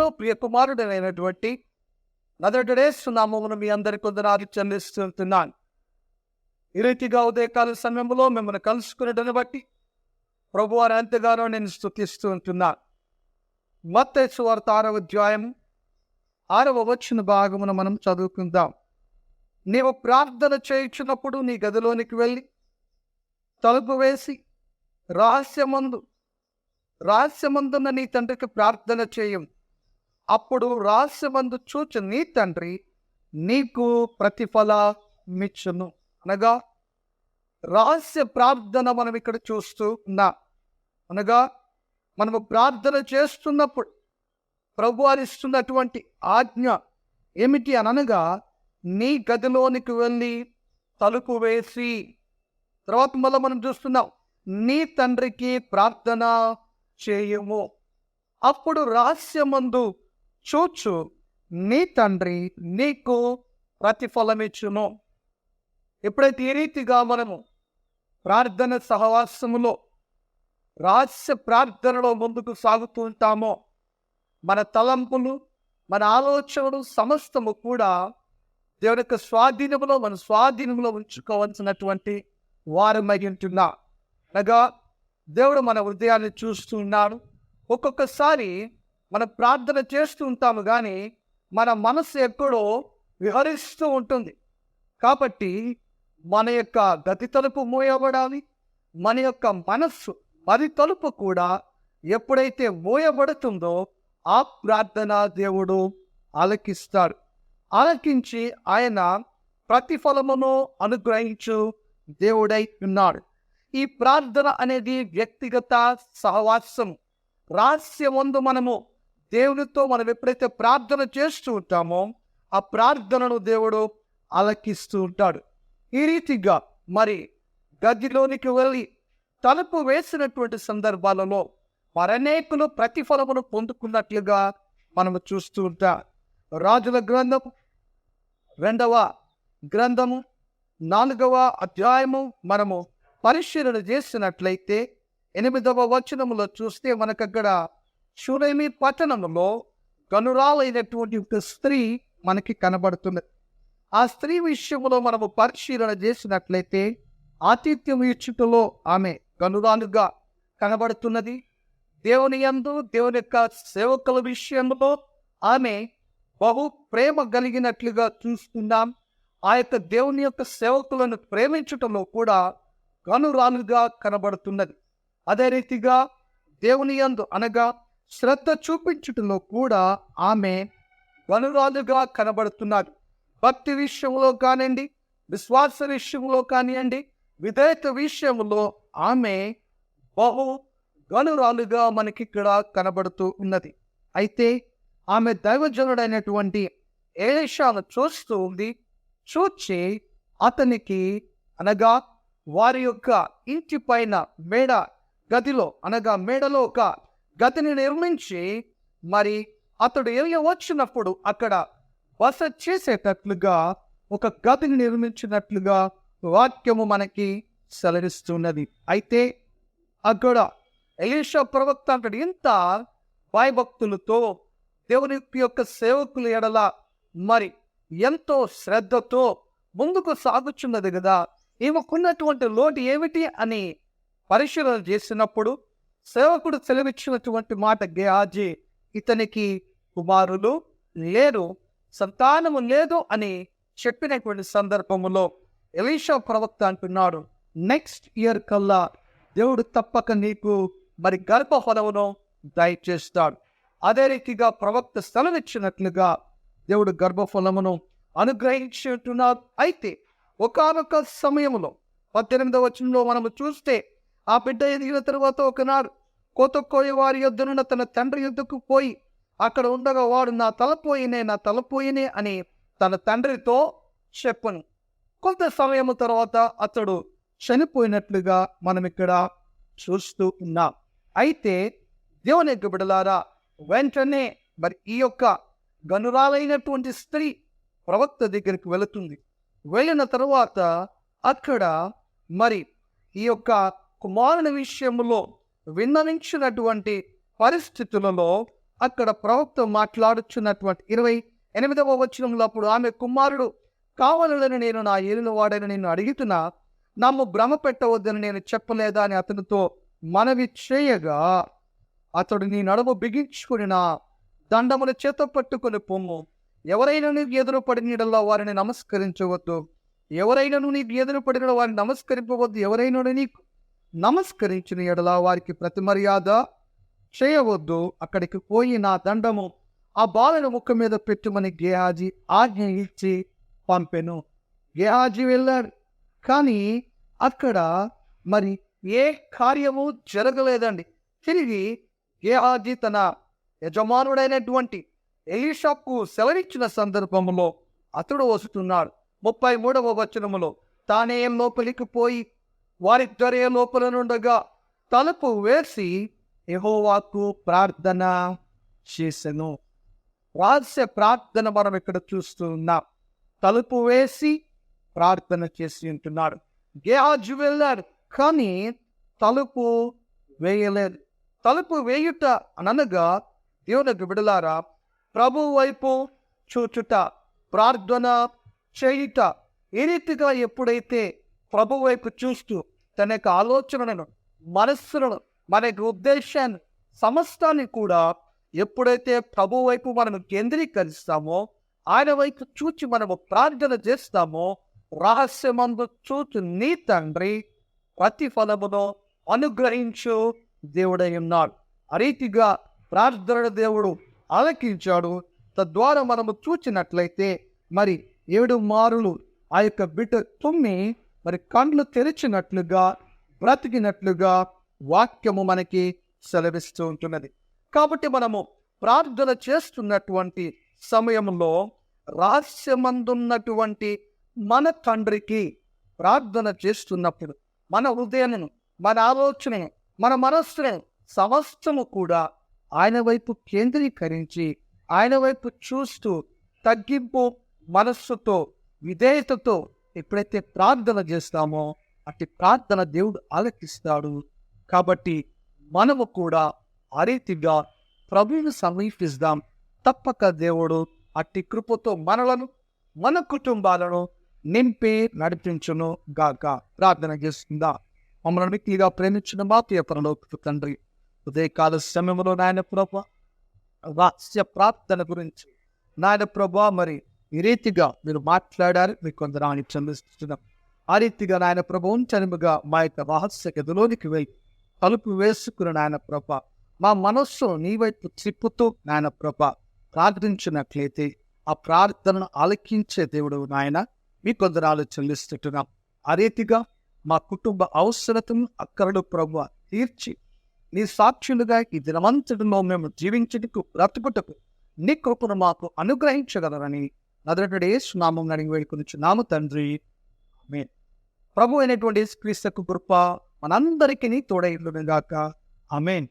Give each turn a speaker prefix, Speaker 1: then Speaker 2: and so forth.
Speaker 1: ప్రభువును ప్రియ కుమారుడైనటువంటి నదడేస్తున్నామని మీ అందరి కొందరు చెల్లిస్తున్నాను. ఈ రీతిగా ఉదయకాల సమయంలో మిమ్మల్ని కలుసుకునేటని బట్టి ప్రభు వారు ఎంతగానో నేను స్థుతిస్తూ ఉంటున్నాను. మత్తేసు వార్త ఆరవ అధ్యాయం ఆరవ వచ్చిన భాగమును మనం చదువుకుందాం. నీవు ప్రార్థన చేయించినప్పుడు నీ గదిలోనికి వెళ్ళి తలుపు వేసి రహస్యమందు రహస్యమందున్న నీ తండ్రికి ప్రార్థన చేయం అప్పుడు రహస్యమందు చూచి నీ తండ్రి నీకు ప్రతిఫలమిచ్చును. అనగా రహస్య ప్రార్థన మనం ఇక్కడ చూస్తూ ఉన్నా. అనగా మనము ప్రార్థన చేస్తున్నప్పుడు ప్రభు ఇస్తున్నటువంటి ఆజ్ఞ ఏమిటి అనగా నీ గదిలోనికి వెళ్ళి తలుపు వేసి తర్వాత మళ్ళీ మనం చూస్తున్నాం నీ తండ్రికి ప్రార్థన చేయము. అప్పుడు రహస్యమందు చూచు నీ తండ్రి నీకు ప్రతిఫలమిచ్చును. ఎప్పుడైతే ఈ రీతిగా మనము ప్రార్థన సహవాసములో రహస్య ప్రార్థనలో ముందుకు సాగుతూ ఉంటామో మన తలంపులు మన ఆలోచనలు సమస్తము కూడా దేవుని యొక్క స్వాధీనంలో మన స్వాధీనంలో ఉంచుకోవాల్సినటువంటి వారమై ఉంటున్నా. అనగా దేవుడు మన హృదయాన్ని చూస్తున్నాడు ఒక్కొక్కసారి మనం ప్రార్థన చేస్తూ ఉంటాము కానీ మన మనసు ఎక్కడో విహరిస్తూ ఉంటుంది. కాబట్టి మన యొక్క గతి తలుపు మూయబడాలి మన యొక్క మనస్సు మరి తలుపు కూడా ఎప్పుడైతే మూయబడుతుందో ఆ ప్రార్థన దేవుడు ఆలకిస్తాడు. ఆలకించి ఆయన ప్రతిఫలమును అనుగ్రహించు దేవుడై ఉన్నాడు. ఈ ప్రార్థన అనేది వ్యక్తిగత సహవాసం రహస్యమందు మనము దేవునితో మనం ఎప్పుడైతే ప్రార్థన చేస్తూ ఉంటామో ఆ ప్రార్థనను దేవుడు అలకిస్తూ ఉంటాడు. ఈ రీతిగా మరి గదిలోనికి వెళ్ళి తలుపు వేసినటువంటి సందర్భాలలో మరనేకులు ప్రతిఫలమును పొందుకున్నట్లుగా మనము చూస్తూ ఉంటాం. రాజుల గ్రంథం రెండవ గ్రంథము నాలుగవ అధ్యాయము మనము పరిశీలన చేసినట్లయితే ఎనిమిదవ వచనములో చూస్తే మనకక్కడ షురేమి పట్టణంలో గనురాలైనటువంటి ఒక స్త్రీ మనకి కనబడుతున్నది ఆ స్త్రీ విషయంలో మనము పరిశీలన చేసినట్లయితే ఆతిథ్యం ఇచ్చుటలో ఆమె గనురాలుగా కనబడుతున్నది. దేవుని యందు దేవుని యొక్క సేవకుల విషయంలో ఆమె బహు ప్రేమ కలిగినట్లుగా చూస్తున్నాం. ఆ యొక్క దేవుని యొక్క సేవకులను ప్రేమించటంలో కూడా గనురాలుగా కనబడుతున్నది. అదే రీతిగా దేవుని యందు అనగా శ్రద్ధ చూపించుటలో కూడా ఆమె గనురాలుగా కనబడుతున్నారు భక్తి విషయంలో కానివ్వండి విశ్వాస విషయంలో కానివ్వండి విధేయత విషయంలో ఆమె బహు గనురాలుగా మనకి ఇక్కడ కనబడుతూ ఉన్నది. అయితే ఆమె దైవజనుడైనటువంటి ఏషాను చూస్తూ ఉంది. చూచి అతనికి అనగా వారి యొక్క ఇంటి పైన మేడ గదిలో అనగా మేడలో ఒక గతిని నిర్మించి మరి అతడు ఏరియా వచ్చినప్పుడు అక్కడ బస చేసేటట్లుగా ఒక గతిని నిర్మించినట్లుగా వాక్యము మనకి సెలవిస్తున్నది. అయితే అక్కడ ఎలీషా ప్రవక్త అక్కడ ఇంత భయభక్తులతో దేవుని యొక్క సేవకుల ఎడల మరి ఎంతో శ్రద్ధతో ముందుకు సాగుచున్నది కదా ఈమెకున్నటువంటి లోటు ఏమిటి? అని పరిశీలన చేసినప్పుడు సేవకుడు సెలవిచ్చినటువంటి మాట గేహాజీ ఇతనికి కుమారులు లేరు సంతానము లేదు అని చెప్పినటువంటి సందర్భములో ఎలీషా ప్రవక్త అంటున్నాడు నెక్స్ట్ ఇయర్ కల్లా దేవుడు తప్పక నీకు మరి గర్భఫలమును దయచేస్తాడు. అదే రీతిగా ప్రవక్త సెలవిచ్చినట్లుగా దేవుడు గర్భఫలమును అనుగ్రహించుంటున్నాడు అయితే ఒకనొక సమయంలో పద్దెనిమిదవ వచనంలో మనము చూస్తే ఆ బిడ్డ ఎదిగిన తర్వాత ఒకనాడు కోతకోయ వారి యుద్ధనున్న తన తండ్రి యుద్ధకు పోయి అక్కడ ఉండగా వాడు నా తలపోయినే నా తలపోయినే అని తన తండ్రితో చెప్పను. కొంత సమయం తర్వాత అతడు చనిపోయినట్లుగా మనం ఇక్కడ చూస్తూ ఉన్నాం. అయితే దేవుని యొక్క బిడలారా వెంటనే మరి ఈ యొక్క గనురాలైనటువంటి స్త్రీ ప్రవక్త దగ్గరికి వెళుతుంది. వెళ్ళిన తరువాత అక్కడ మరి ఈ యొక్క కుమారుని విషయంలో విన్నవించినటువంటి పరిస్థితులలో అక్కడ ప్రవక్త మాట్లాడుచున్నటువంటి ఇరవై ఎనిమిదవ వచనంలో అప్పుడు ఆమె కుమారుడు కావాలని నేను నా ఏలిన వాడని నేను అడుగుతున్నా నమ్ము భ్రమ పెట్టవద్దని నేను చెప్పలేదా అని అతనితో మనవి చేయగా అతడు నీ నడుము బిగించుకునినా దండముల చేత పట్టుకొని పొమ్ము. ఎవరైనా నీకు ఎదురు పడినలో వారిని నమస్కరించవద్దు. ఎవరైనా నీకు ఎదురు పడిన వారిని నమస్కరింపవద్దు. ఎవరైనా నీకు నమస్కరించిన ఎడల వారికి ప్రతి మర్యాద చేయవద్దు. అక్కడికి పోయి నా దండము ఆ బాలను ముఖం మీద పెట్టుమని గేహాజీ ఆజ్ఞ ఇచ్చి పంపెను. గేహాజీ వెళ్ళాడు కానీ అక్కడ మరి ఏ కార్యము జరగలేదండి. తిరిగి గేహాజీ తన యజమానుడైనటువంటి ఎలీషాకు సెలవిచ్చిన సందర్భంలో అతడు వస్తున్నాడు. ముప్పై మూడవ వచనములో తానే లోపలికి పోయి వారిద్దరే లోపల నుండగా తలుపు వేసి యహోవాకు ప్రార్థన చేసెను. రహస్య ప్రార్థన మనం ఇక్కడ చూస్తూ ఉన్నాం. తలుపు వేసి ప్రార్థన చేసి ఉంటున్నాడు. గేహాజు వెళ్ళారు కానీ తలుపు వేయలేదు. తలుపు వేయుట అనగా దేవునికి విడలారా ప్రభు వైపు చూచుట ప్రార్థన చేయుట. ఏ రీతిగా ఎప్పుడైతే ప్రభు వైపు చూస్తూ తన యొక్క ఆలోచనలను మనస్సులను మన యొక్క ఉద్దేశాన్ని సమస్తాన్ని కూడా ఎప్పుడైతే ప్రభు వైపు మనం కేంద్రీకరిస్తామో ఆయన వైపు చూచి మనము ప్రార్థన చేస్తామో రహస్యమందు చూచు నీ తండ్రి ప్రతిఫలమును అనుగ్రహించు దేవుడై ఉన్నాడు. ఆ రీతిగా ప్రార్థన దేవుడు ఆలకించాడు. తద్వారా మనము చూచినట్లయితే మరి ఏడు మారులు ఆ యొక్క బిడ్డ తుమ్మి మరి కండ్లు తెరిచినట్లుగా బ్రతికినట్లుగా వాక్యము మనకి సెలవిస్తూ ఉంటున్నది. కాబట్టి మనము ప్రార్థన చేస్తున్నటువంటి సమయంలో రహస్యమందున్నటువంటి మన తండ్రికి ప్రార్థన చేస్తున్నప్పుడు మన హృదయాన్ని మన ఆలోచన మన మనస్సుని సమస్తము కూడా ఆయన వైపు కేంద్రీకరించి ఆయన వైపు చూస్తూ తగ్గింపు మనస్సుతో విధేయతతో ఎప్పుడైతే ప్రార్థన చేస్తామో అట్టి ప్రార్థన దేవుడు ఆలకిస్తాడు. కాబట్టి మనము కూడా ఆ రీతిగా ప్రభువును సమీపిస్తాం. తప్పక దేవుడు అట్టి కృపతో మనలను మన కుటుంబాలను నింపి నడిపించును గాక. ప్రార్థన చేస్తుందా? మమ్మల్ని మిక్కిగా ప్రేమించిన మా ప్రియపరలో తండ్రి ఉదయకాల సమయంలో నాయన ప్రభ రహస్య ప్రార్థన గురించి. నాయన ప్రభా మరి ఈ రీతిగా మీరు మాట్లాడారు మీకు కొందరాన్ని చెందిస్తున్నాం ఆ రీతిగా నాయన ప్రభు చనిముగా మా యొక్క రహస్య గదిలోనికి వెళ్ళి తలుపు వేసుకున్న నాయన ప్రభ మా మనస్సు నీ వైపు త్రిప్పుతూ నాయన ప్రభ ప్రార్థించినట్లయితే ఆ ప్రార్థనను ఆలకించే దేవుడు నాయన మీ కొందరాలు చెల్లిస్తుంటున్నాం ఆ రీతిగా మా కుటుంబ అవసరతను అక్కరడు ప్రభు తీర్చి నీ సాక్షులుగా ఈ దినమంతటిలో మేము జీవించటకు బ్రతుకుటకు నీ కృపను మాకు అనుగ్రహించగలరని నదనటువంటి నదరటడే సునామం అడిగి వేడుకొనిచున్నాము తండ్రి. ఆమేన్. ప్రభు అయినటువంటి క్రీస్తకు కృప మనందరికీ తోడైండుగాక ఆమెన్.